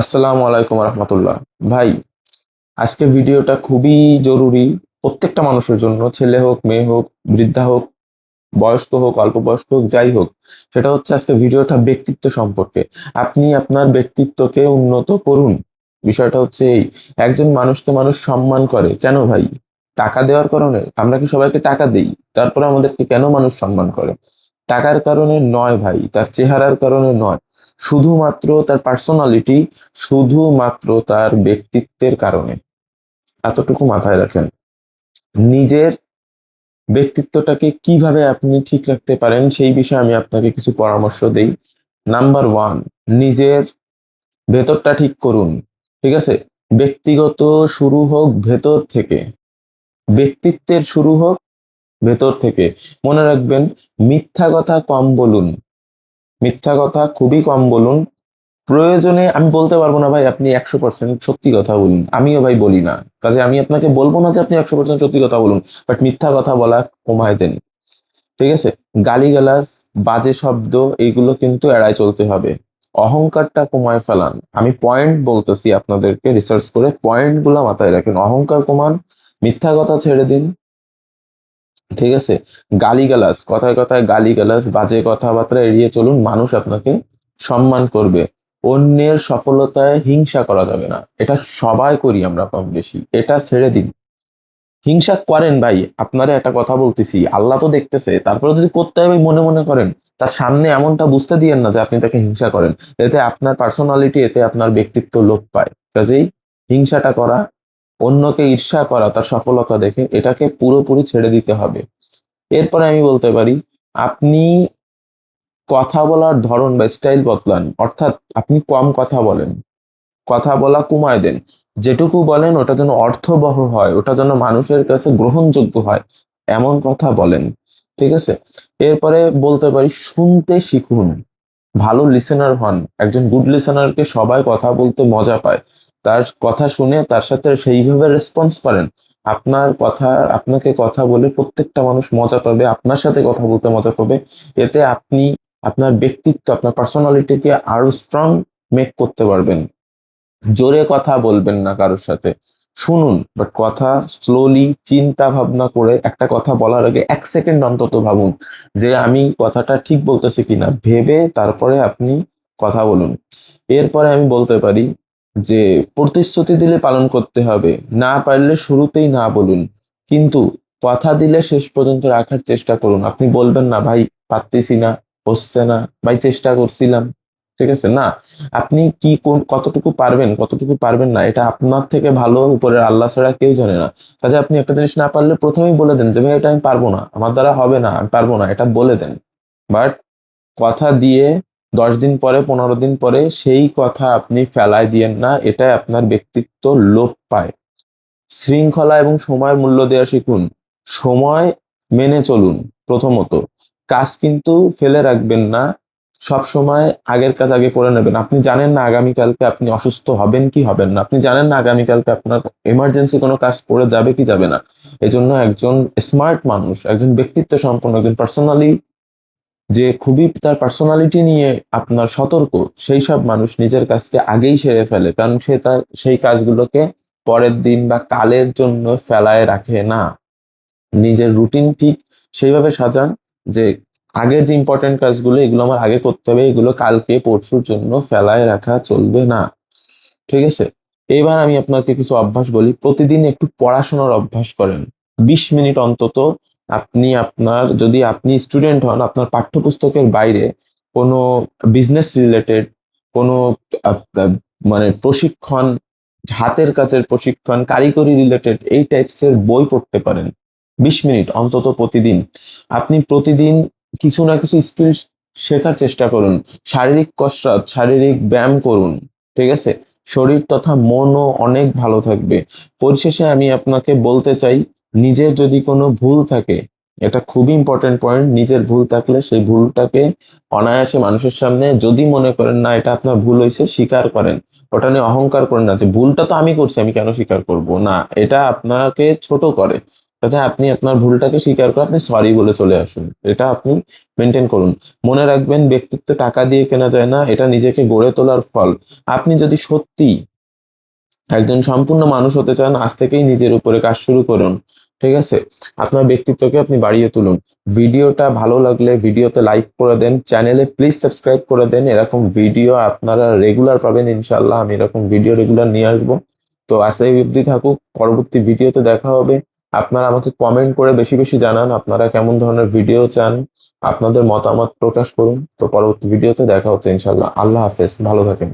আসসালামু আলাইকুম রহমতুল্লাহ। ভাই, আজকে ভিডিওটা খুবই জরুরি প্রত্যেকটা মানুষের জন্য, ছেলে হোক, মেয়ে হোক, বৃদ্ধা হোক, বয়স্ক হোক, অল্প বয়স্ক হোক, যাই হোক। সেটা হচ্ছে আজকে ভিডিওটা ব্যক্তিত্ব সম্পর্কে। আপনি আপনার ব্যক্তিত্বকে উন্নত করুন। বিষয়টা হচ্ছে এই, একজন মানুষকে মানুষ সম্মান করে। কেন ভাই? টাকা দেওয়ার কারণে? আমরা কি সবাইকে টাকা দেই? তারপরে আমাদেরকে কেন মানুষ সম্মান করে? টাকার কারণে নয় ভাই, তার চেহারার কারণে নয়। শুধুমাত্র তার পার্সোনালিটি শুধুমাত্র তার ব্যক্তিত্বের কারণে। এতটুকু মাথায় রাখেন। নিজের ব্যক্তিত্বটাকে কীভাবে আপনি ঠিক রাখতে পারেন, সেই বিষয়ে আমি আপনাকে কিছু পরামর্শ দেই। নাম্বার ওয়ান নিজের ভেতরটা ঠিক করুন, ঠিক আছে? ব্যক্তিগত শুরু হোক, ভেতর থেকে। ব্যক্তিত্বের শুরু হোক, ভেতর থেকে। মনে রাখবেন, মিথ্যা কথা কম বলুন। মিথ্যা কথা খুবই কম বলুন। প্রয়োজনে আমি বলতে পারব না ভাই, আপনি একশো পার্সেন্ট সত্যি কথা বলুন। আমিও ভাই বলি না। কাজে আমি আপনাকে বলব না যে আপনি একশো পার্সেন্ট সত্যি কথা বলুন বাট মিথ্যা কথা বলা কমায় দেন। ঠিক আছে? গালিগালাজ, বাজে শব্দ, এইগুলো কিন্তু এড়ায় চলতে হবে। অহংকারটা কমায় ফেলান। আমি পয়েন্ট বলতেছি আপনাদেরকে রিসার্চ করে পয়েন্টগুলা মাথায় রাখেন। অহংকার কমান, মিথ্যা কথা ছেড়ে দিন। ঠিক আছে? গালিগালাজ, কথায় কথায় গালিগালাজ, বাজে কথাবার্তা এড়িয়ে চলুন, মানুষ আপনাকে সম্মান করবে। অন্যের সফলতায় হিংসা করা যাবে না। এটা সবাই করি আমরা কম বেশি। এটা ছেড়ে দিন। হিংসা করেন ভাই, আপনারা একটা কথা বলতেছি। আল্লাহ তো দেখতেছে। তারপরে যদি করতে হবে মনে মনে করেন। তার সামনে এমনটা বুঝতে দিয়েন না যে আপনি তাকে হিংসা করেন। এতে আপনার পার্সোনালিটি এতে আপনার ব্যক্তিত্ব লোপ পায়। কাজেই হিংসাটা করা অন্যকে ঈর্ষা করা, তার সফলতা দেখে এটাকে পুরোপুরি ছেড়ে দিতে হবে। এরপরে আমি বলতে পারি, আপনি কথা বলার ধরন বা স্টাইল বদলান, অর্থাৎ আপনি কম কথা বলেন। কথা বলা কমায় দেন। যেটুকু বলেন ওটা যেন অর্থবহ হয়, ওটা যেন মানুষের কাছে গ্রহণযোগ্য হয়, এমন কথা বলেন, ঠিক আছে? এরপরে বলতে পারি, শুনতে শিখুন। ভালো লিসেনার হন, একজন গুড লিসেনারকে সবাই কথা বলতে মজা পায়। তার কথা শুনে তার সাথে সেইভাবে রেসপন্স করেন। আপনার কথা, আপনাকে কথা বলে প্রত্যেকটা মানুষ মজা পাবে, আপনার সাথে কথা বলতে মজা পাবে। এতে আপনি, আপনার ব্যক্তিত্ব, আপনার পার্সোনালিটিকে আরও স্ট্রং মেক করতে পারবেন। জোরে কথা বলবেন না কারোর সাথে। শুনুন বাট কথা স্লোলি চিন্তা ভাবনা করে একটা কথা বলার আগে এক সেকেন্ড অন্তত ভাবুন যে আমি কথাটা ঠিক বলতেছি কিনা। ভেবে তারপরে আপনি কথা বলুন। এরপরে আমি বলতে পারি যে প্রতিশ্রুতি দিলে পালন করতে হবে, না পারলে শুরুতেই না বলুন। কিন্তু কথা দিলে শেষ পর্যন্ত রাখার চেষ্টা করুন। আপনি বলবেন না, ভাই, পারতেছি না, হচ্ছে না, ভাই, চেষ্টা করছিলাম। ঠিক আছে? না, আপনি কি কোন, কতটুকু পারবেন কতটুকু পারবেন না, এটা আপনার থেকে ভালো উপরের আল্লাহ ছাড়া কেউ জানে না। কাজে আপনি একটা জিনিস না পারলে প্রথমেই বলে দেন যে, ভাই, এটা আমি পারব না, আমার দ্বারা হবে না, আমি পারব না। এটা বলে দেন। বাট কথা দিয়ে দশ দিন পরে, পনেরো দিন পরে সেই কথা আপনি ফেলায় দিয়েন না, এটাই আপনার ব্যক্তিত্ব লোপ পায়। শৃঙ্খলা এবং সময়ের মূল্য দেওয়া শিখুন। সময় মেনে চলুন, প্রথমত। কাজ কিন্তু ফেলে রাখবেন না, সব সময় আগের কাজ আগে করে নেবেন। আপনি জানেন না আগামীকালকে আপনি অসুস্থ হবেন কি হবেন না। আপনি জানেন না আগামীকালকে আপনার এমার্জেন্সি কোনো কাজ পড়ে যাবে কি যাবে না। এজন্য একজন স্মার্ট মানুষ, একজন ব্যক্তিত্ব সম্পন্ন, একজন পার্সোনালি যে খুবই তার পার্সোনালিটি নিয়ে আপনার সতর্ক, সেই সব মানুষ নিজের কাজকে আগেই সেরে ফেলে। কারণ সে তার, সেই কাজগুলোকে পরের দিন বা কালের জন্য ফেলায় রাখে না। নিজের রুটিন ঠিক সেইভাবে সাজান যে আগের যে ইম্পর্টেন্ট কাজগুলো, এগুলো আমার আগে করতে হবে, এগুলো কালকে, পরশুর জন্য ফেলায় রাখা চলবে না। ঠিক আছে? এবার আমি আপনাকে কিছু অভ্যাস বলি। প্রতিদিন একটু পড়াশোনার অভ্যাস করেন। বিশ মিনিট অন্তত আপনি আপনার, যদি আপনি স্টুডেন্ট হন, আপনার পাঠ্যপুস্তকের বাইরে কোনো বিজনেস রিলেটেড কোনো মানে প্রশিক্ষণ, হাতের কাজের প্রশিক্ষণ, কারিগরি রিলেটেড এই টাইপসের বই পড়তে পারেন। বিশ মিনিট অন্তত প্রতিদিন। আপনি প্রতিদিন কিছু না কিছু স্কিল শেখার চেষ্টা করুন। শারীরিক কসরত, শারীরিক ব্যায়াম করুন, ঠিক আছে? শরীর তথা মনও অনেক ভালো থাকবে। পরিশেষে আমি আপনাকে বলতে চাই নিজের যদি কোনো ভুল থাকে এটা খুবই ইম্পর্টেন্ট পয়েন্ট নিজের ভুল থাকলে সেই ভুলটাকে অনায়াসে মানুষের সামনে যদি মনে করেন, না, এটা আপনার ভুল হয়েছে, স্বীকার করেন। ওটা নিয়ে অহংকার করেন না যে, ভুলটা তো আমি করছি, আমি কেন স্বীকার করব? না, এটা আপনাকে ছোট করে। কাজে আপনি আপনার ভুলটাকে স্বীকার করে, আপনি সরি বলে চলে আসুন। এটা আপনি মেনটেন করুন। মনে রাখবেন, ব্যক্তিত্ব টাকা দিয়ে কেনা যায় না, এটা নিজেকে গড়ে তোলার ফল। আপনি যদি সত্যি একজন সম্পূর্ণ মানুষ হতে চান, আজ থেকেই নিজের উপরে কাজ শুরু করুন। ঠিক আছে? আপনার ব্যক্তিত্বকে আপনি বাড়িয়ে তুলুন। ভিডিওটা ভালো লাগলে ভিডিওতে লাইক করে দেন চ্যানেলে প্লিজ সাবস্ক্রাইব করে দেন। এরকম ভিডিও আপনারা রেগুলার পাবেন ইনশাল্লাহ আমি এরকম ভিডিও রেগুলার নিয়ে আসব। তো আশাই অবধি থাকুক, পরবর্তী ভিডিওতে দেখা হবে। আপনারা আমাকে কমেন্ট করে বেশি বেশি জানান, আপনারা কেমন ধরনের ভিডিও চান, আপনাদের মতামত প্রকাশ করুন। তো পরবর্তী ভিডিওতে দেখা হচ্ছে ইনশাল্লাহ আল্লাহ হাফেজ, ভালো থাকেন।